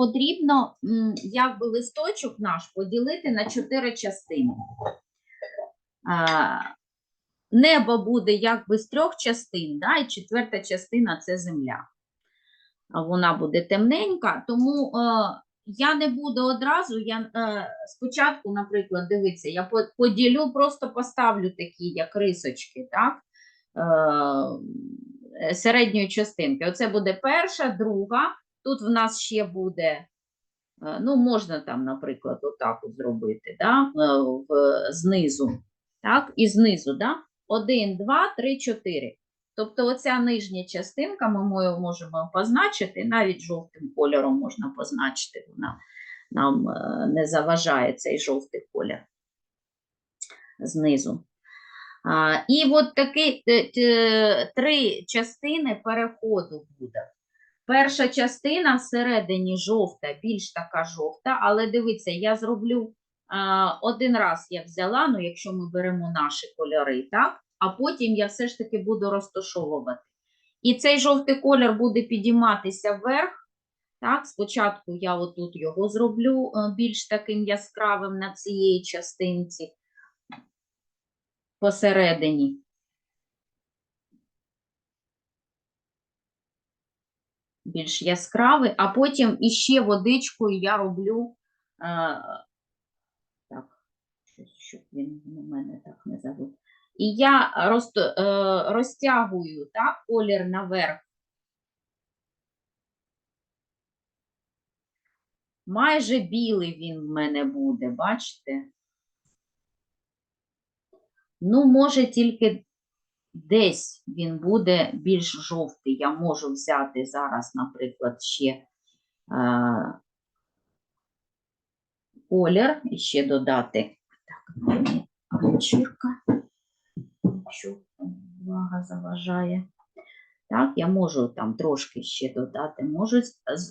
потрібно якби листочок наш поділити на чотири частини. Небо буде якби з трьох частин, да, і четверта частина це земля. Вона буде темненька, тому е, я не буду одразу. Я е, спочатку, наприклад, дивіться, я поділю, просто поставлю такі, як рисочки, так? Е, середньої частинки. Оце буде перша, друга. Тут в нас ще буде, е, ну, можна там, наприклад, отак от зробити, да? е, в, знизу. Так, і знизу, да? Один, два, три, чотири. Тобто оця нижня частинка ми мо- можемо позначити, навіть жовтим кольором можна позначити, вона нам е, не заважає цей жовтий колір знизу. І от такі три частини переходу буде. Перша частина всередині жовта, більш така жовта, але дивіться, я зроблю а, один раз я взяла, ну якщо ми беремо наші кольори, так? А потім я все ж таки буду розташовувати. І цей жовтий колір буде підійматися вверх. Так, спочатку я отут його зроблю е, більш таким яскравим на цієї частинці посередині. Більш яскравий, а потім іще водичкою я роблю. е, так, щоб він на мене так не забув. І я роз, е, розтягую так, колір наверх. Майже білий він в мене буде, бачите? Ну, може, тільки десь він буде більш жовтий. Я можу взяти зараз, наприклад, ще е, колір і ще додати. Так, ганчірка, якщо увага заважає. Так, я можу там трошки ще додати. Можу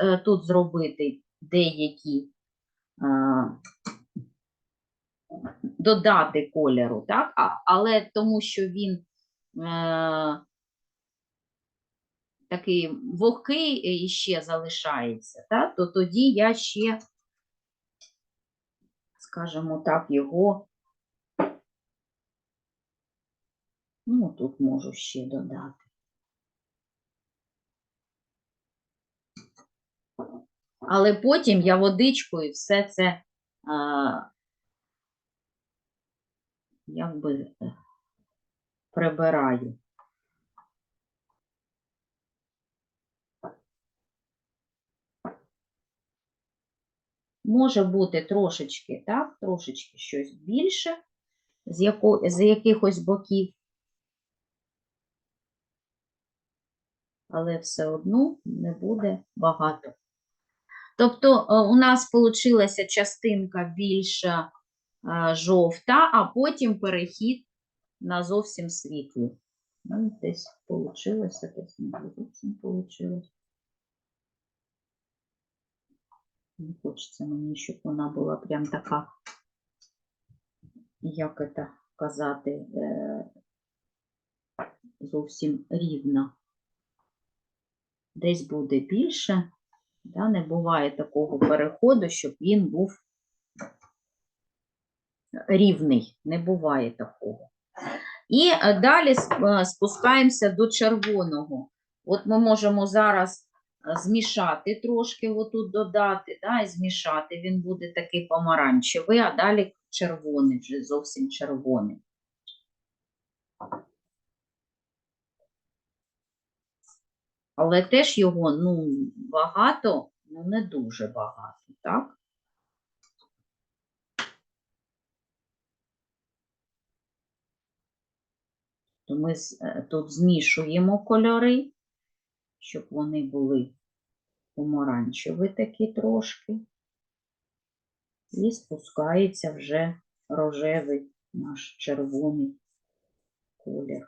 е, тут зробити деякі е, додати кольору, так? А, але тому що він такий вогкий ще залишається, так? то тоді я ще, скажімо так, його, ну, тут можу ще додати. Але потім я водичкою все це е, якби е, прибираю. Може бути трошечки, так, трошечки щось більше з, яко, з якихось боків, але все одно не буде багато. Тобто е, у нас вийшла частинка більша е, жовта, а потім перехід на зовсім світлу. Ну, десь вийшло, десь не зовсім вийшло. Не хочеться мені, щоб вона була прям така, як це казати, е, зовсім рівна. Десь буде більше, да, не буває такого переходу, щоб він був рівний, не буває такого. І е, далі е, спускаємося до червоного. От ми можемо зараз е, змішати трошки, отут додати, да, і змішати. Він буде такий помаранчевий, а далі червоний, вже зовсім червоний. Але теж його ну, багато, ну не дуже багато, так? То ми е, тут змішуємо кольори, щоб вони були помаранчеві такі трошки. І спускається вже рожевий наш червоний колір.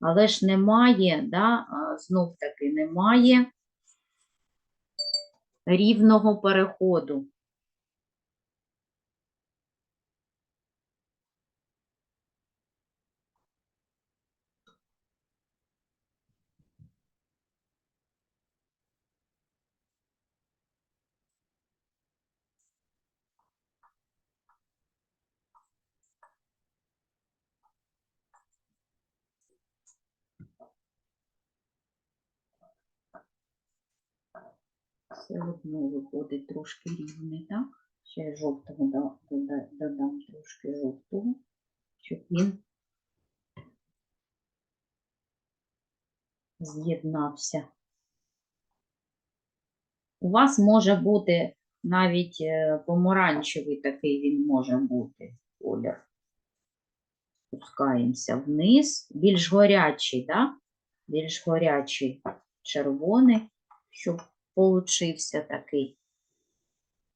Але ж немає, да, знов таки немає рівного переходу. Все одно виходить трошки рівний, так? Ще жовтого додам трошки жовтого, щоб він з'єднався. У вас може бути навіть е, помаранчевий такий він може бути колір. Спускаємося вниз, більш горячий, да? більш горячий червоний, щоб получився такий.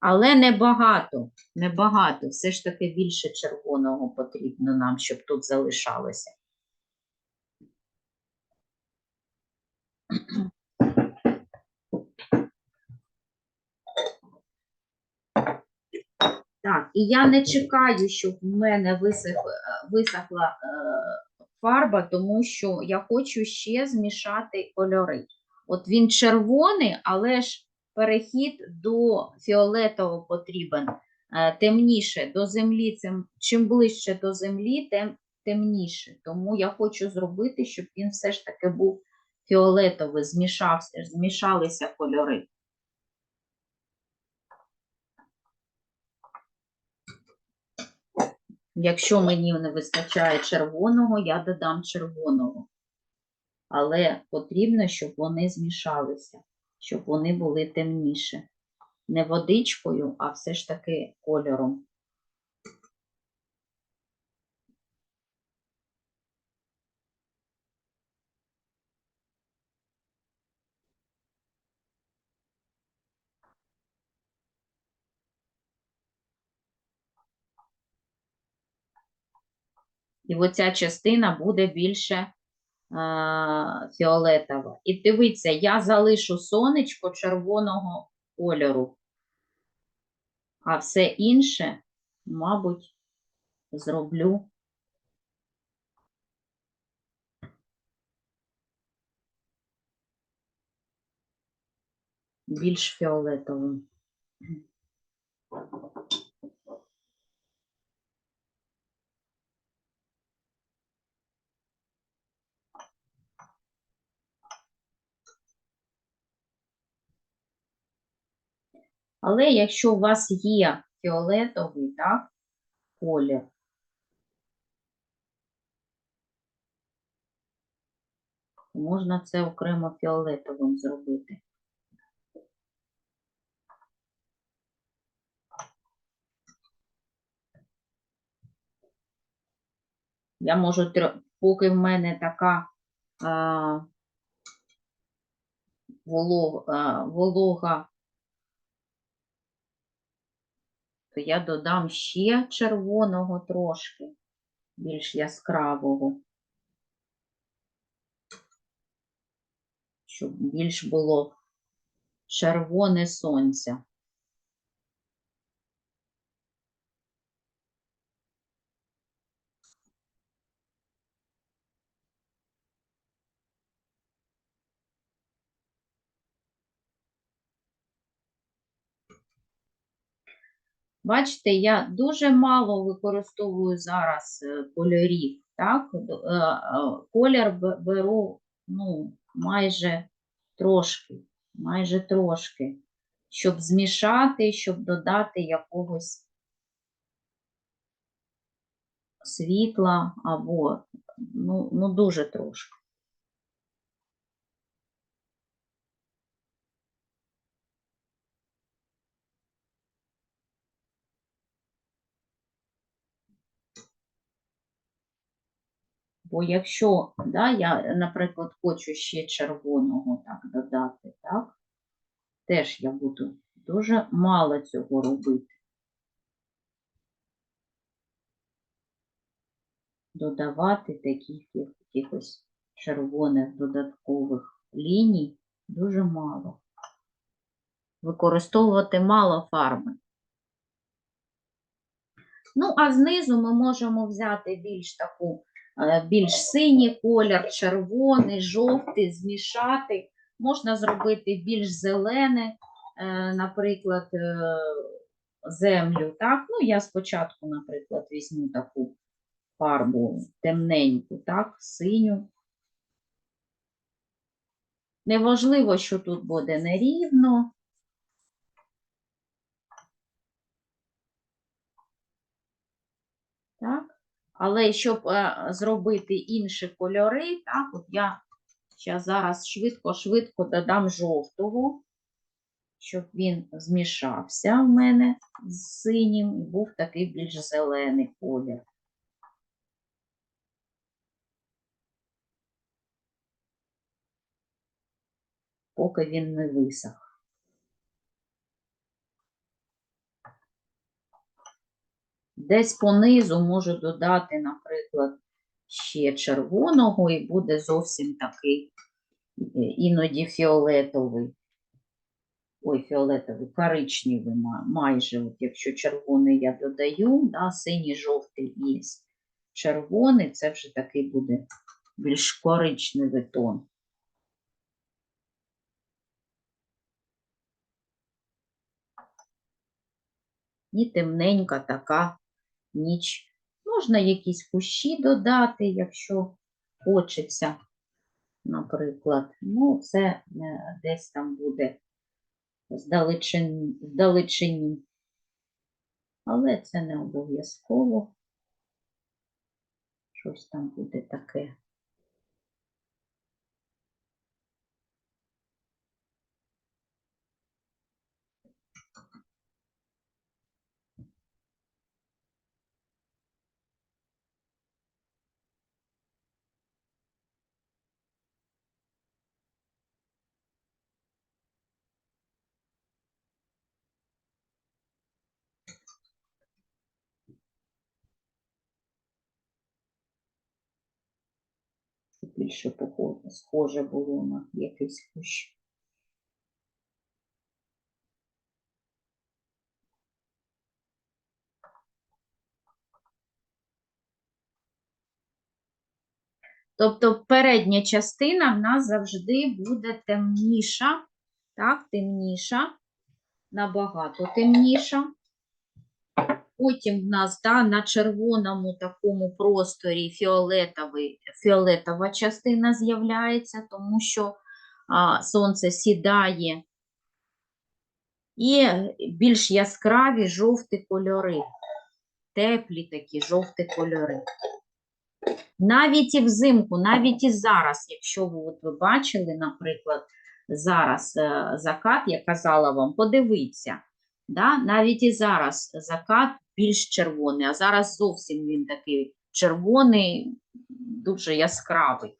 Але небагато, небагато. Все ж таки більше червоного потрібно нам, щоб тут залишалося. Так, і я не чекаю, щоб в мене висох, висохла е, фарба, тому що я хочу ще змішати кольори. От він червоний, але ж перехід до фіолетового потрібен е, темніше до землі. Чим ближче до землі, тим темніше. Тому я хочу зробити, щоб він все ж таки був фіолетовий, змішався, змішалися кольори. Якщо мені не вистачає червоного, я додам червоного. Але потрібно, щоб вони змішалися, щоб вони були темніше. Не водичкою, а все ж таки кольором. І оця частина буде більше фіолетова. І дивіться, я залишу сонечко червоного кольору, а все інше, мабуть, зроблю. Більш фіолетовим. Але якщо у вас є фіолетовий, так, колір, можна це окремо фіолетовим зробити. Я можу, поки в мене така а, волога, а, волога то я додам ще червоного трошки, більш яскравого, щоб більш було червоне сонце. Бачите, я дуже мало використовую зараз е, кольорів. Так? Е, е, Колір беру ну, майже трошки, майже трошки, щоб змішати, щоб додати якогось світла або ну, ну дуже трошки. Бо якщо да, я, наприклад, хочу ще червоного так додати, так, теж я буду дуже мало цього робити. Додавати таких якихось червоних додаткових ліній дуже мало. Використовувати мало фарби. Ну, а знизу ми можемо взяти більш таку, Е, більш синій колір, червоний, жовтий, змішати. Можна зробити більш зелене, е, наприклад, е, землю. Так? Ну, Я спочатку, наприклад, візьму таку фарбу темненьку, так, синю. Неважливо, що тут буде нерівно. Так. Але щоб е, зробити інші кольори, так, от я зараз швидко-швидко додам жовтого, щоб він змішався в мене з синім і був такий більш зелений колір. Поки він не висох. Десь понизу можу додати, наприклад, ще червоного, і буде зовсім такий е, іноді фіолетовий. Ой, фіолетовий, коричневий ма- майже. От якщо червоний я додаю, да, синій, жовтий і червоний, це вже такий буде більш коричневий тон. І темненька така ніч. Можна якісь кущі додати, якщо хочеться, наприклад. Ну, це е, десь там буде вдалечині. Але це не обов'язково. Щось там буде таке. Більше похоже, схоже було на якийсь кущ. Тобто передня частина в нас завжди буде темніша, так, темніша, набагато темніша. Потім в нас да, на червоному такому просторі фіолетовий, фіолетова частина з'являється, тому що а, сонце сідає. І більш яскраві жовті кольори, теплі такі жовті кольори. Навіть і взимку, навіть і зараз, якщо ви, от ви бачили, наприклад, зараз е, закат, я казала вам, подивіться, да? навіть і зараз закат більш червоний, а зараз зовсім він такий червоний, дуже яскравий.